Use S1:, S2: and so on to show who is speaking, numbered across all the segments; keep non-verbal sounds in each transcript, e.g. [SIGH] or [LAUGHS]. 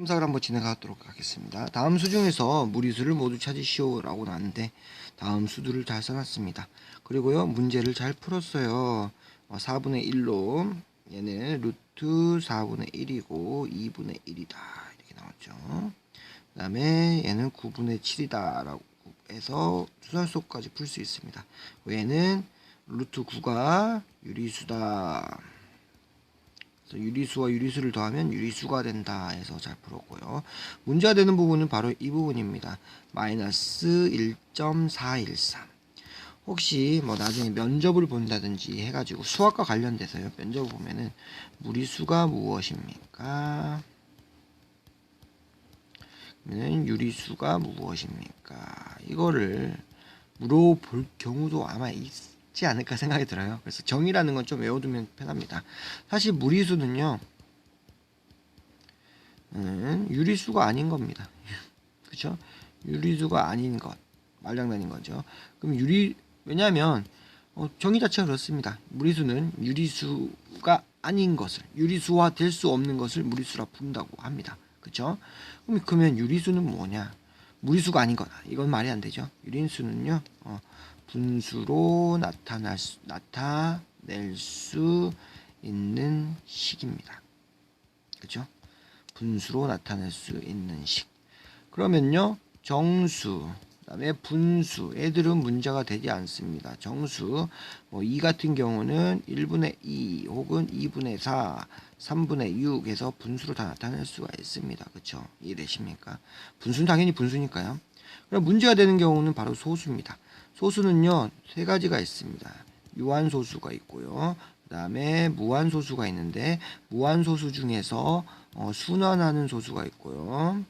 S1: 탐색을 한번 진행하도록 하겠습니다. 다음 수 중에서 무리수를 모두 찾으시오라고 나왔는데 다음 수들을 잘 써놨습니다. 그리고요 문제를 잘 풀었어요. 어, 4분의 1로 얘는 루트 4분의 1이고 2분의 1이다 이렇게 나왔죠. 그 다음에 얘는 9분의 7이다 라고 해서 수산수까지 풀 수 있습니다. 얘는 루트 9가 유리수다. 유리수와 유리수를 더하면 유리수가 된다 해서 잘 풀었고요. 문제가 되는 부분은 바로 이 부분입니다. 마이너스 1.413. 혹시 뭐 나중에 면접을 본다든지 해가지고 수학과 관련돼서요. 면접을 보면은 무리수가 무엇입니까? 그러면 유리수가 무엇입니까? 이거를 물어볼 경우도 아마 있 지 않을까 생각이 들어요. 그래서 정의라는 건 좀 외워두면 편합니다. 사실 무리수는요, 음, 유리수가 아닌 겁니다. [LAUGHS] 그렇죠? 유리수가 아닌 것, 말장난인 거죠. 그럼 유리 왜냐하면 어, 정의 자체가 그렇습니다. 무리수는 유리수가 아닌 것을 유리수화 될 수 없는 것을 무리수라 부른다고 합니다. 그렇죠? 그럼 그러면 유리수는 뭐냐? 무리수가 아닌 거다. 이건 말이 안 되죠. 유리수는요. 어, 분수로 나타날 수, 나타낼 수 있는 식입니다. 그렇죠? 분수로 나타낼 수 있는 식. 그러면요. 정수, 그다음에 분수, 애들은 문제가 되지 않습니다. 정수, 뭐 2 같은 경우는 1분의 2 혹은 2분의 4, 3분의 6 해서 분수로 다 나타낼 수가 있습니다. 그렇죠? 이해되십니까? 분수는 당연히 분수니까요. 그럼 문제가 되는 경우는 바로 소수입니다. 소수는요 세 가지가 있습니다. 유한소수가 있고요. 그 다음에 무한소수가 있는데 무한소수 중에서 어, 순환하는 소수가 있고요.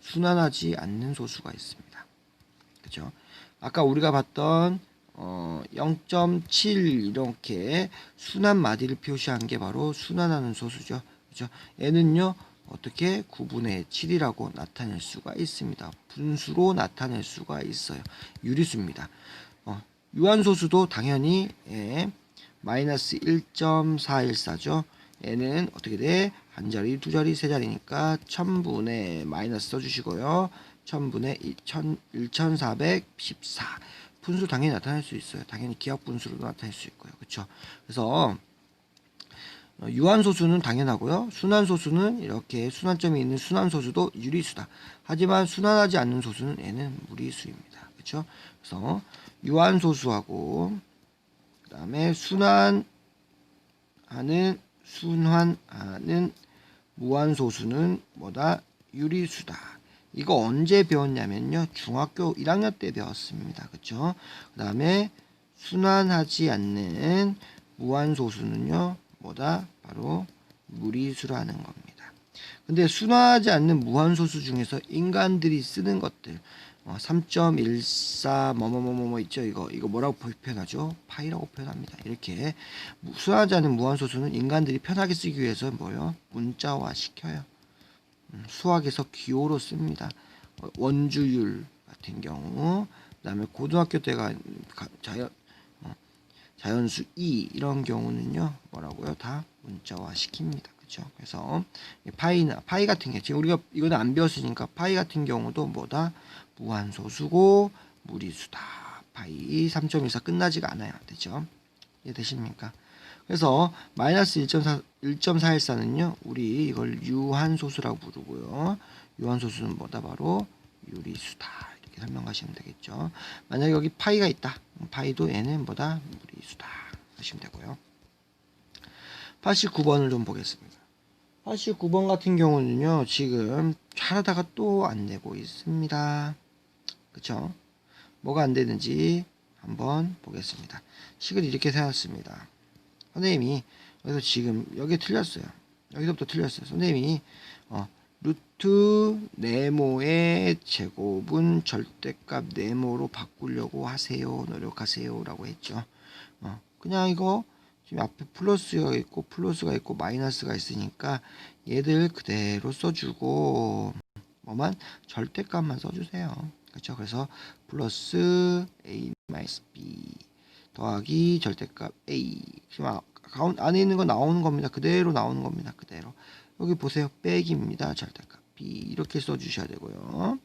S1: 순환하지 않는 소수가 있습니다. 그죠? 아까 우리가 봤던 어, 0.7 이렇게 순환 마디를 표시한 게 바로 순환하는 소수죠. 그죠? 얘는요 어떻게 9분의 7이라고 나타낼 수가 있습니다. 분수로 나타낼 수가 있어요. 유리수입니다. 어, 유한소수도 당연히 예, 마이너스 1.414죠. 얘는 어떻게 돼? 한 자리, 두 자리, 세 자리니까 1000분의 마이너스 써주시고요. 1000분의 1414. 분수 당연히 나타낼 수 있어요. 당연히 기억 분수로도 나타낼 수 있고요. 그렇죠? 그래서 어, 유한소수는 당연하고요. 순환소수는 이렇게 순환점이 있는 순환소수도 유리수다. 하지만 순환하지 않는 소수는 얘는 무리수입니다. 그렇죠? 그래서 유한소수하고 그 다음에 순환하는 순환하는 무한소수는 뭐다? 유리수다. 이거 언제 배웠냐면요. 중학교 1학년 때 배웠습니다. 그렇죠? 그 다음에 순환하지 않는 무한소수는요. 뭐다? 바로 무리수라는 겁니다. 근데 순화하지 않는 무한소수 중에서 인간들이 쓰는 것들 어, 3.14 뭐뭐뭐뭐 있죠? 이거 이거 뭐라고 표현하죠? 파이라고 표현합니다. 이렇게 순화하지 않는 무한소수는 인간들이 편하게 쓰기 위해서 뭐요? 문자화 시켜요. 음, 수학에서 기호로 씁니다. 어, 원주율 같은 경우 그 다음에 고등학교 때가 자연수 2 이런 경우는요 뭐라고요? 다 문자화 시킵니다. 그렇죠 그래서 이 파이나 파이 같은 게 지금 우리가 이거는 안 배웠으니까 파이 같은 경우도 뭐다 무한소수고 무리수다. 파이 3.14 끝나지가 않아요. 되죠? 이해되십니까? 그래서 마이너스 1.4 1.414는요 우리 이걸 유한소수라고 부르고요. 유한소수는 뭐다? 바로 유리수다. 이렇게 설명하시면 되겠죠. 만약 여기 파이가 있다. 파이도 뭐다? 무리수다. 하시면 되고요. 89번을 좀 보겠습니다. 89번 같은 경우는요. 지금 잘하다가 또 안 되고 있습니다. 그쵸? 뭐가 안 되는지 한번 보겠습니다. 식을 이렇게 세웠습니다. 선생님이 여기서 지금 여기 틀렸어요. 여기서부터 틀렸어요. 선생님이 어, 루트 네모의 제곱은 절대값 네모로 바꾸려고 하세요. 노력하세요. 라고 했죠. 어, 그냥 이거 지금 앞에 플러스가 있고 플러스가 있고 마이너스가 있으니까 얘들 그대로 써주고 뭐만 절대값만 써주세요. 그렇죠? 그래서 플러스 a 마이너스 b 더하기 절대값 a 지금 아- 가운 안에 있는 거 나오는 겁니다. 그대로 나오는 겁니다. 그대로 여기 보세요. 빼기입니다. 절대값 b 이렇게 써주셔야 되고요.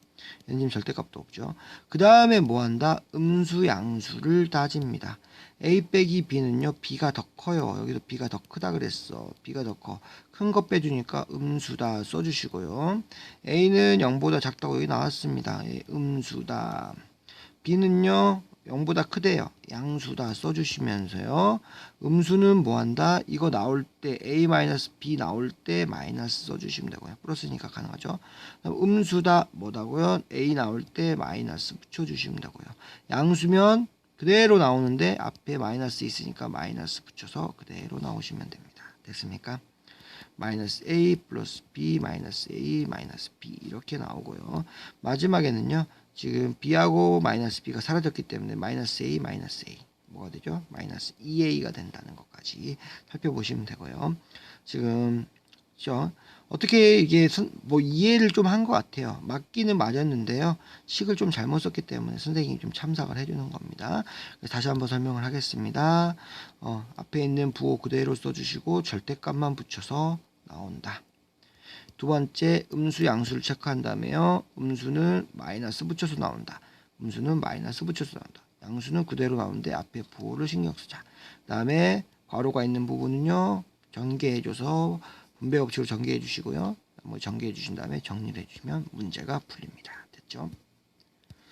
S1: 엔짐 절대값도 없죠. 그 다음에 뭐 한다? 음수 양수를 따집니다. a 빼기 b는요 b가 더 커요. 여기도 b가 더 크다 그랬어. b가 더 커. 큰 거 빼주니까 음수다 써주시고요. a는 0보다 작다고 여기 나왔습니다. 예, 음수다. b는요 0보다 크대요. 양수 다 써주시면서요. 음수는 뭐한다? 이거 나올 때 a-b 나올 때 마이너스 써주시면 되고요. 플러스니까 가능하죠. 그다음 음수 다 뭐다고요? a 나올 때 마이너스 붙여주시면 되고요. 양수면 그대로 나오는데 앞에 마이너스 있으니까 마이너스 붙여서 그대로 나오시면 됩니다. 됐습니까? 마이너스 a 플러스 b 마이너스 a 마이너스 b 이렇게 나오고요. 마지막에는요. 지금 b하고 마이너스 b가 사라졌기 때문에 마이너스 a 마이너스 a 뭐가 되죠? 마이너스 2a가 된다는 것까지 살펴보시면 되고요. 지금 죠 어떻게 이게 선- 뭐 이해를 좀 한 것 같아요. 맞기는 맞았는데요. 식을 좀 잘못 썼기 때문에 선생님이 좀 참작을 해주는 겁니다. 다시 한번 설명을 하겠습니다. 어, 앞에 있는 부호 그대로 써주시고 절대값만 붙여서 나온다. 두 번째 음수 양수를 체크한 다음에요. 음수는 마이너스 붙여서 나온다. 음수는 마이너스 붙여서 나온다. 양수는 그대로 나오는데 앞에 부호를 신경 쓰자. 그 다음에 괄호가 있는 부분은요. 전개해줘서 분배 법칙으로 전개해 주시고요. 뭐 전개해 주신 다음에 정리를 해주시면 문제가 풀립니다. 됐죠?